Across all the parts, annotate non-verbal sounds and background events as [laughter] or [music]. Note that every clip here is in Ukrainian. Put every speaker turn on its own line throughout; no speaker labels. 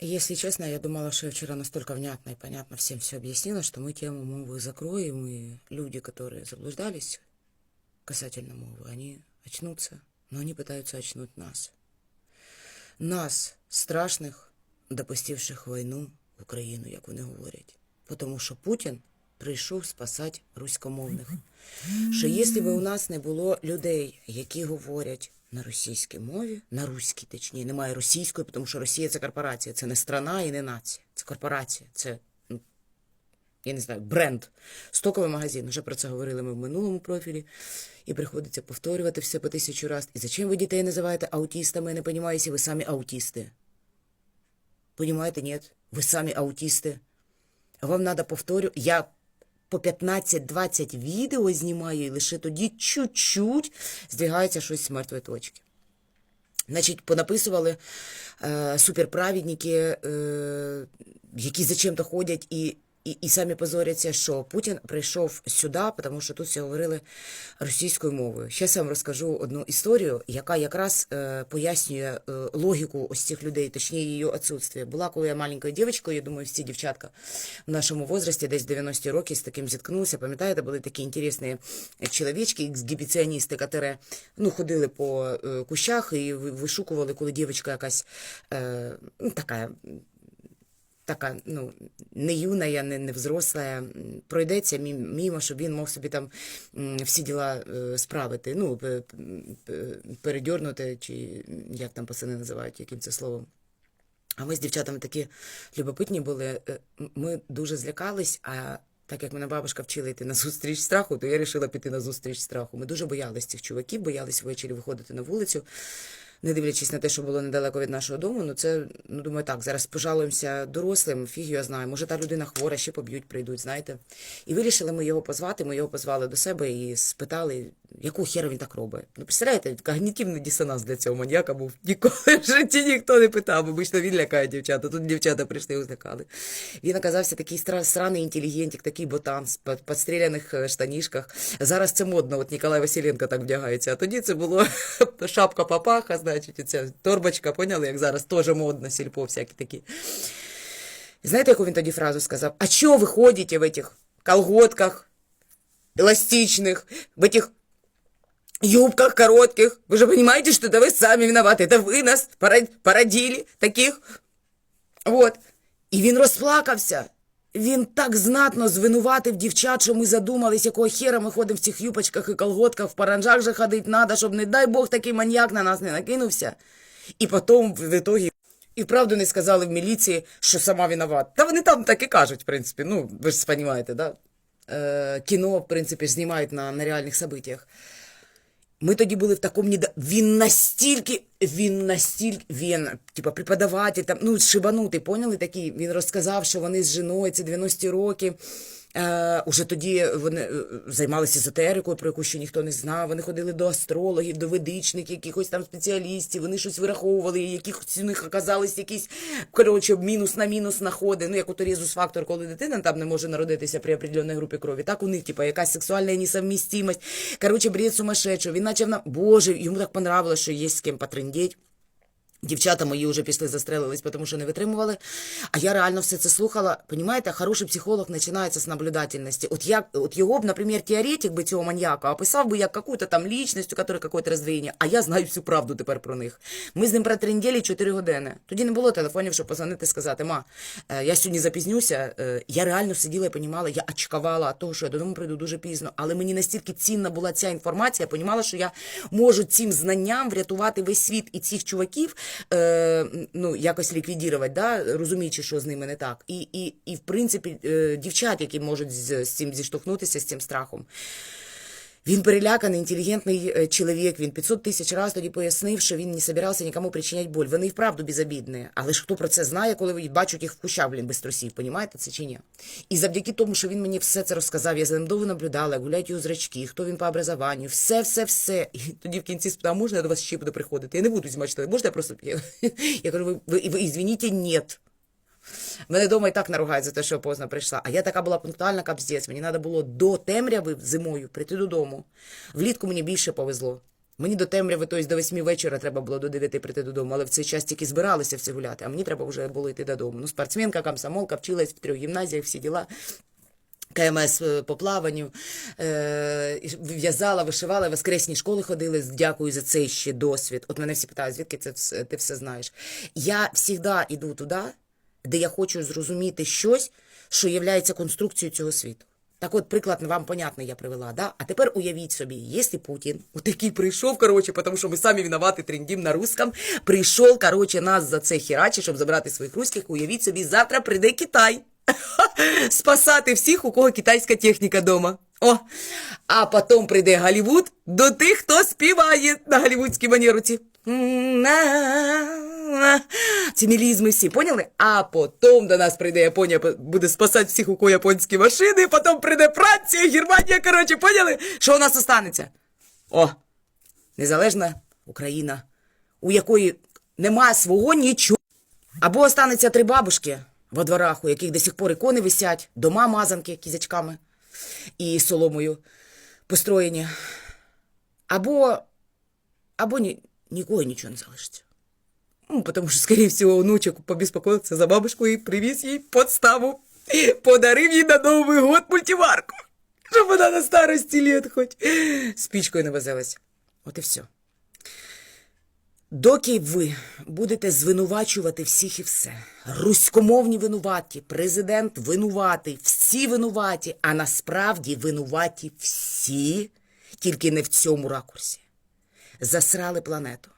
Если честно, я думала, что я вчера настолько внятно и понятно всем все объяснила, что мы тему мовы закроем, и люди, которые заблуждались касательно мовы, они очнутся, но они пытаются очнуть нас. Нас, страшних, допустивших війну в Україну, як вони говорять. Тому що Путін прийшов спасати руськомовних. Що якщо б у нас не було людей, які говорять на російській мові, на руській, точніше, немає російської, тому що Росія це корпорація, це не страна і не нація, це корпорація, це ну, я не знаю, бренд, стоковий магазин. Вже про це говорили ми в минулому профілі. І приходиться повторювати все по тисячу разів. І зачем ви дітей називаєте аутістами? Я не розумію, якщо ви самі аутісти. Понимаете, нет? Вы сами аутисты. Вам надо повторю. Я по 15-20 відео знімаю, і лише тоді чуть-чуть здвигається щось з мертвої точки. Значить, понаписували е, суперправедники, е, які зачем-то ходять і, і, і самі позоряться, що Путін прийшов сюди, тому що тут всі говорили російською мовою. Я вам розкажу одну історію, яка якраз е, пояснює е, логіку ось цих людей, точніше її відсутствие. Була, коли я маленькою дівчинкою, я думаю, всі дівчатка в нашому возрасті, десь 90-ті роки, з таким зіткнулися. Пам'ятаєте, були такі інтересні чоловічки, ексгібіціоністи, які ну, ходили по е, кущах і ви- вишукували, коли дівчинка якась е, ну, така така, ну, не юна, не, не взросла, пройдеться мі- мімо, щоб він мог собі там всі діла е, справити, ну, пе- пе- передьорнути, чи як там пацани називають, яким це словом. А ми з дівчатами такі любопитні були. е, Ми дуже злякались, а так як мене бабушка вчила йти на зустріч страху, то я вирішила піти на зустріч страху. Ми дуже боялись цих чуваків, боялись ввечері виходити на вулицю, не дивлячись на те, що було недалеко від нашого дому. Ну це, ну думаю, так, зараз пожалуємося дорослим, фіг я знаю. Може, та людина хвора, ще поб'ють, прийдуть, знаєте. І вирішили ми його позвати. Ми його позвали до себе і спитали, якого хера він так робить. Ну, представляєте, когнітивний дисонанс для цього маньяка був. Ніколи в житті ніхто не питав, обично він лякає дівчата. Тут дівчата прийшли і злякали. Він оказався такий странний інтелігентик, такий ботан з підстріляних е, штанішках. Зараз це модно, от Ніколай Василенко так вдягається. А тоді це було [laughs] шапка папаха, значить, і ця торбочка, поняли, як зараз теж модно, сільпо всякі такі. Знаєте, яку він тоді фразу сказав? А чого ви ходите в этих колготках эластичных, в этих юбках коротких? Вы же понимаете, что это вы сами виноваты. Это ви нас пора- породили таких. Вот. І він розплакався. Він так знатно звинуватив дівчат, що ми задумались, якого хера ми ходимо в цих юпочках і колготках, в паранжах же ходить надо, щоб, не дай Бог, такий маньяк на нас не накинувся. І потім, в итогі, і вправду не сказали в міліції, що сама виновата. Та вони там так і кажуть, в принципі. Ну, ви ж розумієте, да? Е, кіно, в принципі, знімають на, на реальних событиях. Ми тоді були в такому недо... Він настільки, він настільки, він, типа, преподаватель, там, ну, шибанутий, поняли такий? Він розказав, що вони з жіною, це 90-ті роки. Е, уже тоді вони е, займалися езотерикою, про яку ще ніхто не знав. Вони ходили до астрологів, до ведичників, якихось там спеціалістів, вони щось вираховували, якихось у них оказались якісь, коротше, мінус на мінус находи. Ну, як у резус фактор, коли дитина там не може народитися при определеній групі крові. Так у них, типа, якась сексуальна несовмістимость. Коротше, бред сумасшедший. Він почав на... Боже, йому так понравилось, що є з ким потрендіть. Дівчата мої вже пішли застрелились, тому що не витримували. А я реально все це слухала. Понімаєте, хороший психолог починається з наблюдательності. От як от його б, наприклад, теоретик би цього маньяка описав би як какую-то там лічність, у якої якесь роздвоєння, а я знаю всю правду тепер про них. Ми з ним протренділи 4 години. Тоді не було телефонів, щоб позвонити і сказати, ма, е, я сьогодні запізнюся. Е, Я реально сиділа і понімала, я очкувала того, що я додому прийду дуже пізно. Але мені настільки цінна була ця інформація, я понімала, що я можу цим знанням врятувати весь світ і цих чуваків, е, ну, якось ліквідувати, да, розуміючи, що з ними не так. І, і, і в принципі, е, дівчат, які можуть з, з цим зіштовхнутися, з цим страхом. Він переляканий, інтелігентний е, чоловік. Він 500 тисяч разів тоді пояснив, що він не собирався нікому причиняти боль. Вони і вправду безобідні. Але ж хто про це знає, коли бачать їх в кущах, блін, без трусів, понімаєте це чи ні? І завдяки тому, що він мені все це розказав, я за ним довго наблюдала, гуляють його зрачки, хто він по образованню, все, все, все. І тоді в кінці спитав, можна я до вас ще буду приходити? Я не буду знімати, можна я просто. [laughs] Я кажу, ви, ви, ви извините, нет. Мене вдома і так наругають за те, що я поздно прийшла. А я така була пунктуальна капздець. Мені треба було до темряви зимою прийти додому. Влітку мені більше повезло. Мені до темряви, тобто до восьми вечора треба було до дев'яти прийти додому, але в цей час тільки збиралися всі гуляти, а мені треба вже було йти додому. Ну, спортсменка, комсомолка, вчилась в трьох гімназіях, всі діла. КМС е, по плаванню, е, в'язала, вишивала, воскресні школи ходили. Дякую за цей ще досвід. От мене всі питають, звідки це ти все знаєш. Я завжди йду туди, де я хочу зрозуміти щось, що є конструкцією цього світу. Так от, приклад вам понятний я привела, да? А тепер уявіть собі, якщо Путін, от який прийшов, короче, тому що ми самі винувати трендім на русском, прийшов, короче, нас за це херачі, щоб забрати своїх русських, уявіть собі, завтра прийде Китай. [laughs] Спасати всіх, у кого китайська техніка дома. О, а потім прийде Голлівуд до тих, хто співає на голлівудській манеруці. [laughs] Ці мілізми всі, поняли? А потім до нас прийде Японія, буде спасати всіх, у кого японські машини, потім прийде Франція, Германія, коротше, поняли? Що у нас останеться? О, незалежна Україна, у якої нема свого нічого. Або останеться три бабушки во дворах, у яких до сих пор ікони висять, дома мазанки кізячками і соломою построєні. Або, або ні, нікого нічого не залишиться. Ну, потому що, скорее всего, внучок побеспокоился за бабушку і привіз їй подставу. Подарив їй на Новий год мультиварку. Щоб вона на старості літ хоч спічкою не возилась. От і все. Доки ви будете звинувачувати всіх і все, руськомовні винуваті, президент винуватий, всі винуваті, а насправді винуваті всі, тільки не в цьому ракурсі. Засрали планету.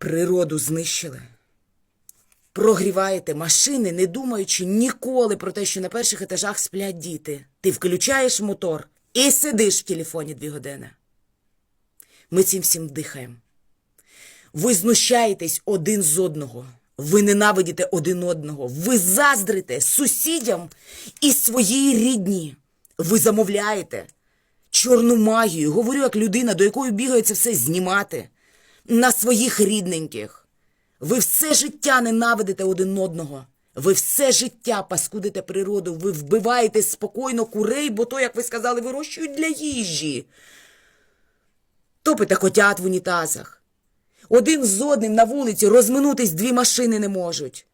Природу знищили. Прогріваєте машини, не думаючи ніколи про те, що на перших етажах сплять діти. Ти включаєш мотор і сидиш в телефоні дві години. Ми цим всім дихаємо. Ви знущаєтесь один з одного. Ви ненавидите один одного. Ви заздрите сусідям і своїй рідні. Ви замовляєте чорну магію. Говорю як людина, до якої бігає це все знімати на своїх рідненьких. Ви все життя ненавидите один одного. Ви все життя паскудите природу. Ви вбиваєте спокійно курей, бо то, як ви сказали, вирощують для їжі. Топите котят в унітазах. Один з одним на вулиці розминутись дві машини не можуть.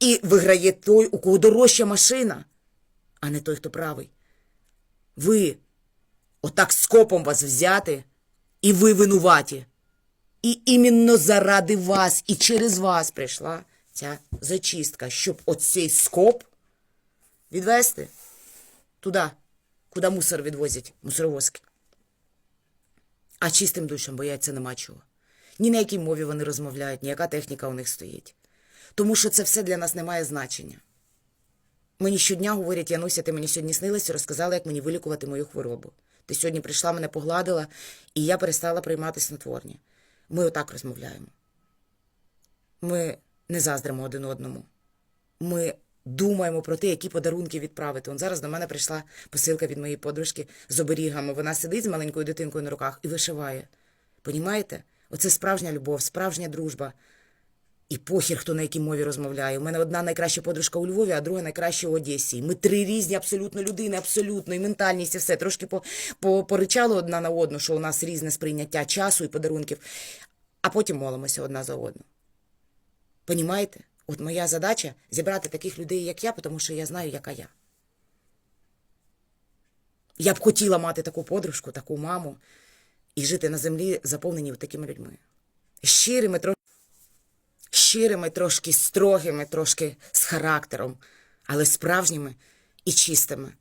І виграє той, у кого дорожча машина, а не той, хто правий. Ви отак скопом вас взяти, і ви винуваті. І іменно заради вас і через вас прийшла ця зачистка, щоб оцей скоп відвести туди, куди мусор відвозять, мусоровозки. А чистим душам бояться нема чого. Ні на якій мові вони розмовляють, ніяка техніка у них стоїть. Тому що це все для нас не має значення. Мені щодня говорять, Януся, ти мені сьогодні снилася, розказала, як мені вилікувати мою хворобу. Ти сьогодні прийшла, мене погладила, і я перестала приймати снотворні. Ми отак розмовляємо. Ми не заздримо один одному. Ми думаємо про те, які подарунки відправити. Он зараз до мене прийшла посилка від моєї подружки з оберігами. Вона сидить з маленькою дитинкою на руках і вишиває. Понімаєте? Оце справжня любов, справжня дружба. І похір, хто на якій мові розмовляє. У мене одна найкраща подружка у Львові, а друга найкраща у Одесі. Ми три різні абсолютно людини, абсолютно, і ментальність, і все. Трошки по, по, поричали одна на одну, що у нас різне сприйняття часу і подарунків, а потім молимося одна за одну. Понімаєте? От моя задача зібрати таких людей, як я, тому що я знаю, яка я. Я б хотіла мати таку подружку, таку маму і жити на землі, заповнені такими людьми. Щирими, щирими, трошки строгими, трошки з характером, але справжніми і чистими.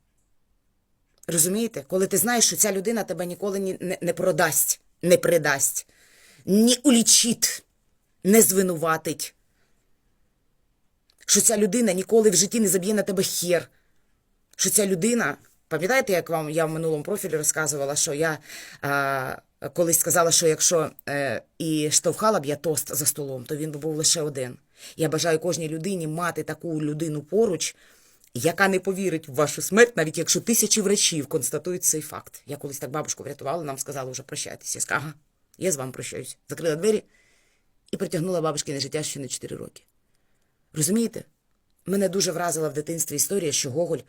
Розумієте? Коли ти знаєш, що ця людина тебе ніколи ні- не, не продасть, не придасть, ні улічить, не звинуватить. Що ця людина ніколи в житті не заб'є на тебе хер. Що ця людина, пам'ятаєте, як вам я в минулому профілі розказувала, що я а, колись сказала, що якщо е, і штовхала б я тост за столом, то він би був лише один. Я бажаю кожній людині мати таку людину поруч, яка не повірить в вашу смерть, навіть якщо тисячі врачів констатують цей факт. Я колись так бабушку врятувала, нам сказали вже прощайтеся. Я сказала, ага, я з вами прощаюсь. Закрила двері і притягнула бабушкине життя ще на 4 роки. Розумієте? Мене дуже вразила в дитинстві історія, що Гоголь е,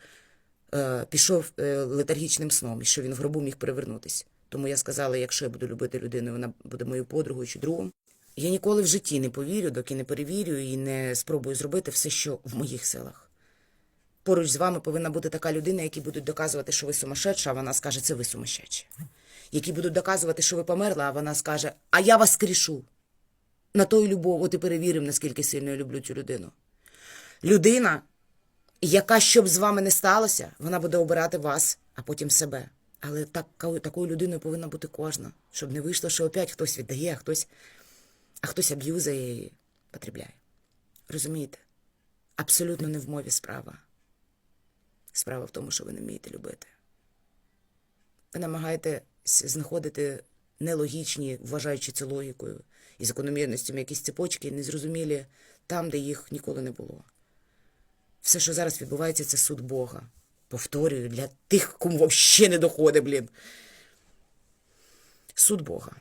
пішов е, летаргічним сном і що він в гробу міг перевернутися. Тому я сказала, якщо я буду любити людину, вона буде моєю подругою чи другом. Я ніколи в житті не повірю, доки не перевірю і не спробую зробити все, що в моїх силах. Поруч з вами повинна бути така людина, які будуть доказувати, що ви сумасшедша, а вона скаже, це ви сумасшедші. Які будуть доказувати, що ви померла, а вона скаже, а я вас скрішу. На той любов, от і перевіримо, наскільки сильно я люблю цю людину. Людина, яка що б з вами не сталося, вона буде обирати вас, а потім себе. Але так, такою людиною повинна бути кожна, щоб не вийшло, що опять хтось віддає, а хтось, а хтось аб'юзає і потребляє. Розумієте? Абсолютно не в мові справа. Справа в тому, що ви не вмієте любити. Ви намагаєтесь знаходити нелогічні, вважаючи це логікою і закономірностями якісь цепочки, незрозумілі там, де їх ніколи не було. Все, що зараз відбувається, це суд Бога. Повторюю, для тих, кому взагалі не доходить, блін. Суд Бога.